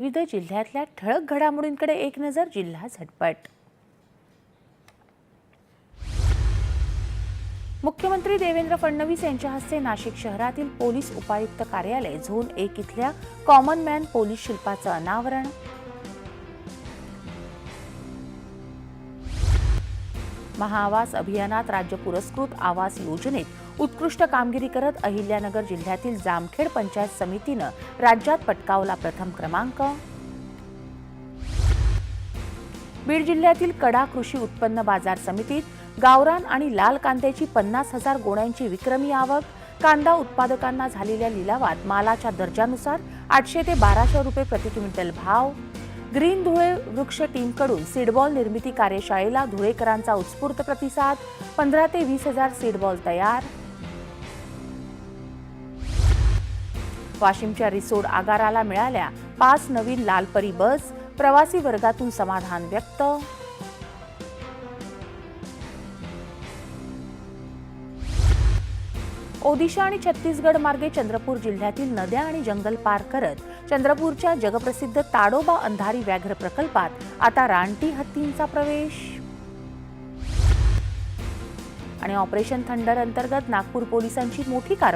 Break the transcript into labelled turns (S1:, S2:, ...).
S1: विविध जिल्ह्यातल्या ठळक घडामोडींकडे एक नजर जिल्हा झटपट. मुख्यमंत्री देवेंद्र फडणवीस यांच्या हस्ते नाशिक शहरातील पोलीस उपायुक्त कार्यालय झोन एक इथल्या कॉमन मॅन पोलीस शिल्पाचं अनावरण महाआवास अभियानात राज्य पुरस्कृत आवास योजनेत उत्कृष्ट कामगिरी करत अहिल्यानगर जिल्ह्यातील जामखेड पंचायत समितीनं राज्यात पटकावला प्रथम क्रमांक. बीड जिल्ह्यातील कडा कृषी उत्पन्न बाजार समितीत गावरान आणि लाल कांद्याची पन्नास हजार गोण्यांची विक्रमी आवक कांदा उत्पादकांना झालेल्या लिलावात मालाच्या दर्जानुसार आठशे ते बाराशे रुपये प्रति क्विंटल भाव ग्रीन धुळे वृक्ष टीमकडून सीडबॉल निर्मिती कार्यशाळेला धुळेकरांचा उत्स्फूर्त प्रतिसाद. पंधरा ते वीस हजार सीडबॉल तयार. वाशिमच्या रिसोड आगाराला मिळाल्या पाच नवीन लालपरी बस. प्रवासी वर्गातून समाधान व्यक्त. ओदिशा आणि छत्तीसगड मार्गे चंद्रपूर जिल्ह्यातील नद्या आणि जंगल पार करत चंद्रपूरच्या जगप्रसिद्ध ताडोबा अंधारी व्याघ्र प्रकल्पात आता रानटी हत्तींचा प्रवेश. आणि ऑपरेशन थंडर अंतर्गत नागपूर पोलिसांची मोठी कारवाई.